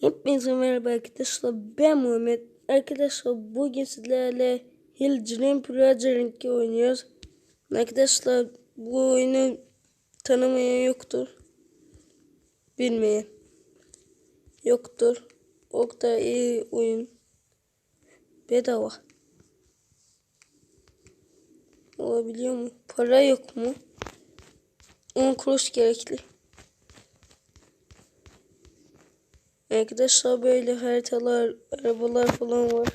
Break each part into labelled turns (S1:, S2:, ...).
S1: Hepinize merhaba arkadaşlar. Ben Muhammed. Arkadaşlar bugün sizlerle Hill Dream Project oynuyoruz. Arkadaşlar bu oyunu tanımayan yoktur. Bilmeyen yoktur. O da iyi oyun. Bedava. Olabiliyor mu? Para yok mu? 10 kuruş gerekli. Arkadaşlar böyle haritalar, arabalar falan var.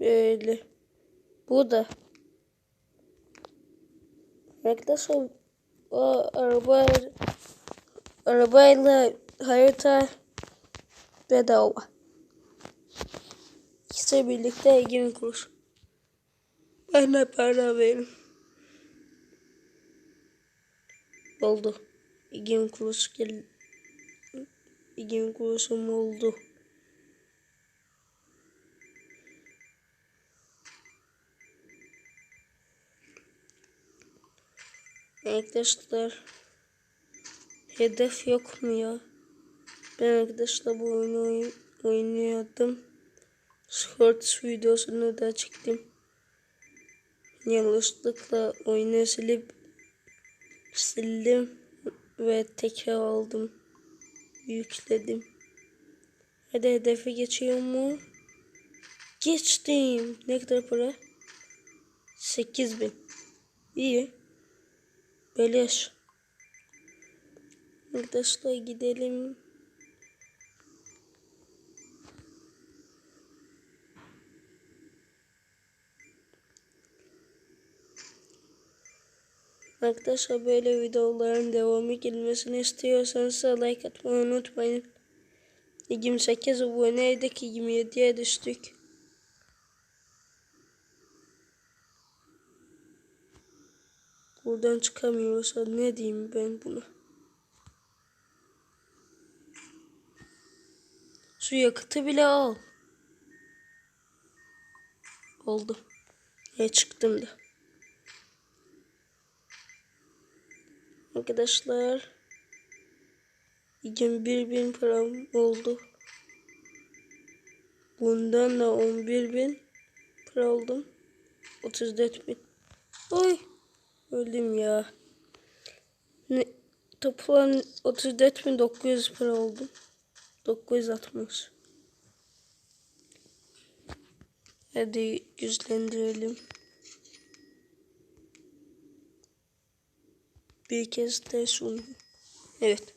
S1: Böyle. Bu da. Arkadaşlar o araba arabayla harita bedava. İkisi birlikte 20 kuruş. Ben de para veririm. Oldu. 20 kuruş geldi. 20 kuruşum oldu. Arkadaşlar hedef yok mu ya? Ben arkadaşlar bu oyunu oyn oynuyordum. Shorts videosunu da çektim. Yanlışlıkla oyunu silip sildim ve tekrar aldım. Yükledim. Hadi hedefe geçiyor mu? Geçtim. Ne kadar para? 8000. İyi. Beleş. Arkadaşlar gidelim. Arkadaşlar böyle videoların devamı gelmesini istiyorsanız like atmayı unutmayın. 28 aboneydik 27'ye düştük. Buradan çıkamıyorsa ne diyeyim ben buna. Şu yakıtı bile al. Oldu. E çıktım da. Arkadaşlar 21 bin param oldu. Bundan da 11 bin para oldum. 34 bin. Oy. Öldüm ya. Ne, toplam 34 bin 900 para oldum. 960. Hadi güçlendirelim. Bir kez de şunu. Evet.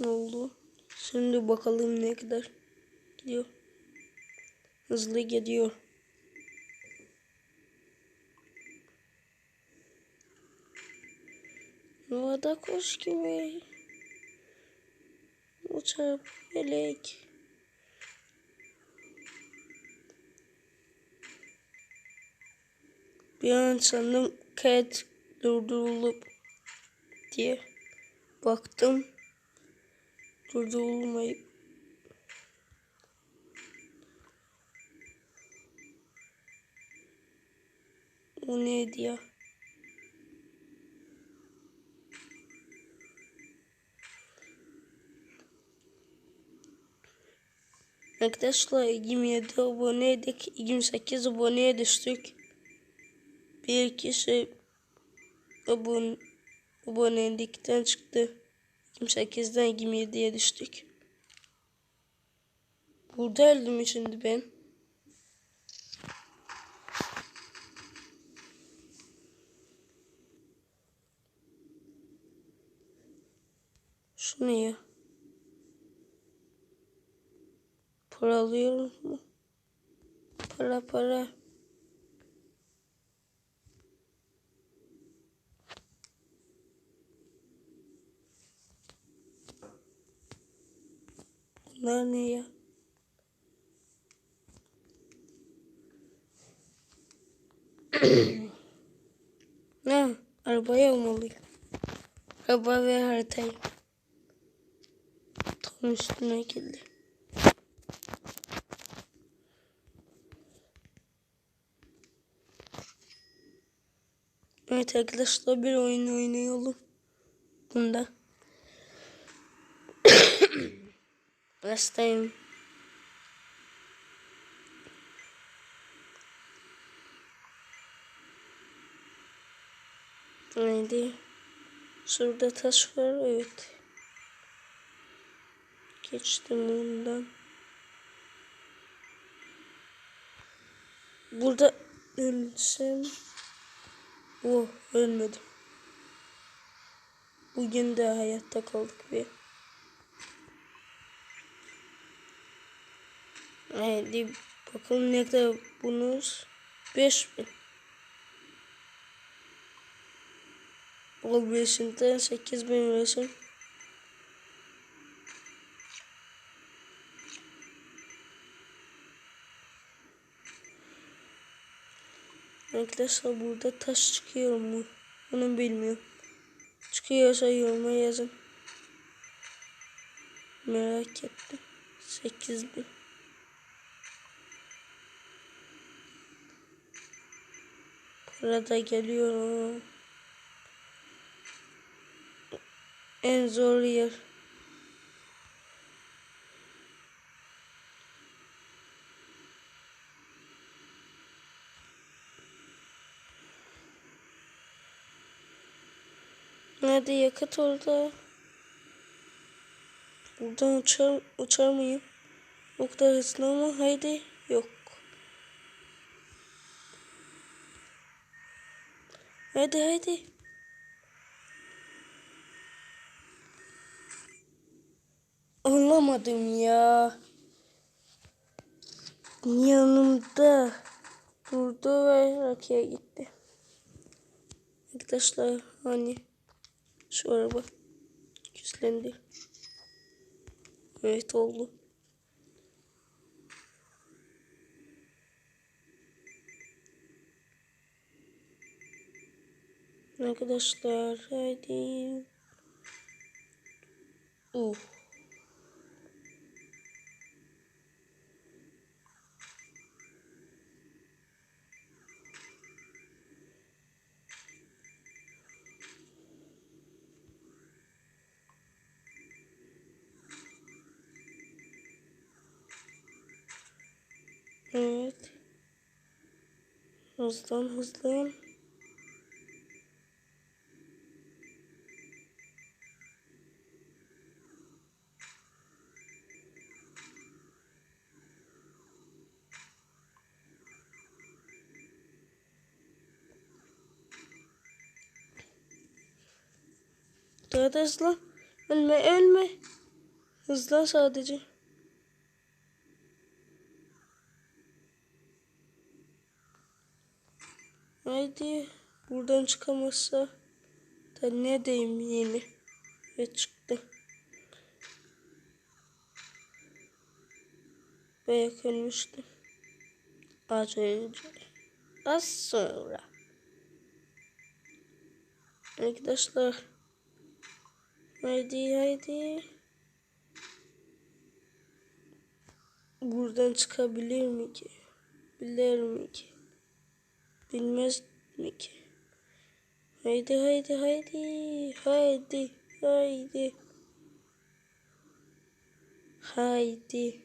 S1: Ne oldu? Şimdi bakalım ne kadar gidiyor. Hızlı gidiyor. Havada kuş gibi. Uçar melek. Bir an sandım kayıt durdurulup diye baktım. Durdurulmayıp o neydi ya? Arkadaşlar 27 aboneydik 28 aboneye düştük. Bir kişi abone abonelikten çıktı. 28'den 27'ye düştük. Burada öldüm şimdi ben? Şu ne ya? Para alıyorum? Para para. Bunlar ne ya? ne? Arabaya olmalıyım. Araba ve haritayı. Tam üstüne geldi. Evet arkadaşlar bir oyun oynayalım. Bunda. Hastayım. Neydi? Şurada taş var. Evet. Geçtim ondan. Burada ölsem... Oh ölmedim. Bugün de hayatta kaldık bir. Hadi bakalım ne kadar bunuz. 5000. Ol 5'inden 8000 versin. Arkadaşlar burada taş çıkıyor mu? Onu bilmiyorum. Çıkıyorsa yoruma yazın. Merak ettim. 8000. Para da geliyor. En zor yer. Nerede yakıt orada? Buradan uçar, uçar mıyım? O kadar hızlı ama haydi yok. Hadi hadi. Anlamadım ya. Yanımda durdu ve rakiye gitti. Arkadaşlar hani şu araba güçlendi. Evet oldu. Arkadaşlar hadi. Uh. Evet. Hızlan hızlan. Daha da hızlan. Ölme ölme. Hızlan sadece. Haydi. Buradan çıkamazsa da ne diyeyim yeni. Ve çıktı. Bayağı ölmüştü. Az önce. Az sonra. Arkadaşlar. Haydi haydi. Buradan çıkabilir mi ki? Bilir mi ki? Bilmez mi ki? Haydi haydi haydi. Haydi haydi. Haydi.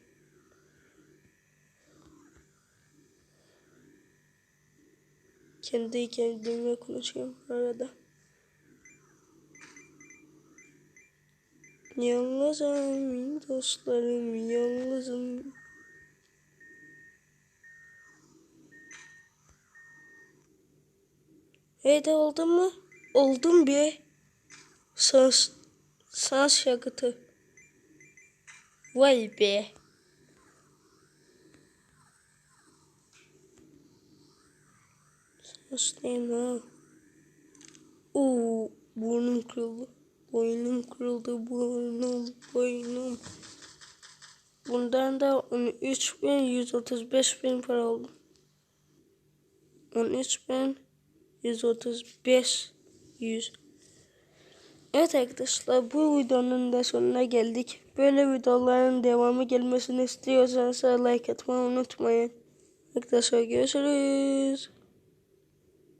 S1: Kendi kendime konuşuyorum arada. Yalnızım dostlarım yalnızım. Hey de oldu mu? Oldum bir. Sans, sans yakıtı. Vay be. Sans değil ha. Oo, burnum kırıldı. Boynum kırıldı. Boynum, boynum. Bundan da 13.135 bin para oldu. 13.135 100 Evet arkadaşlar bu videonun da sonuna geldik. Böyle videoların devamı gelmesini istiyorsanız like atmayı unutmayın. Arkadaşlar görüşürüz.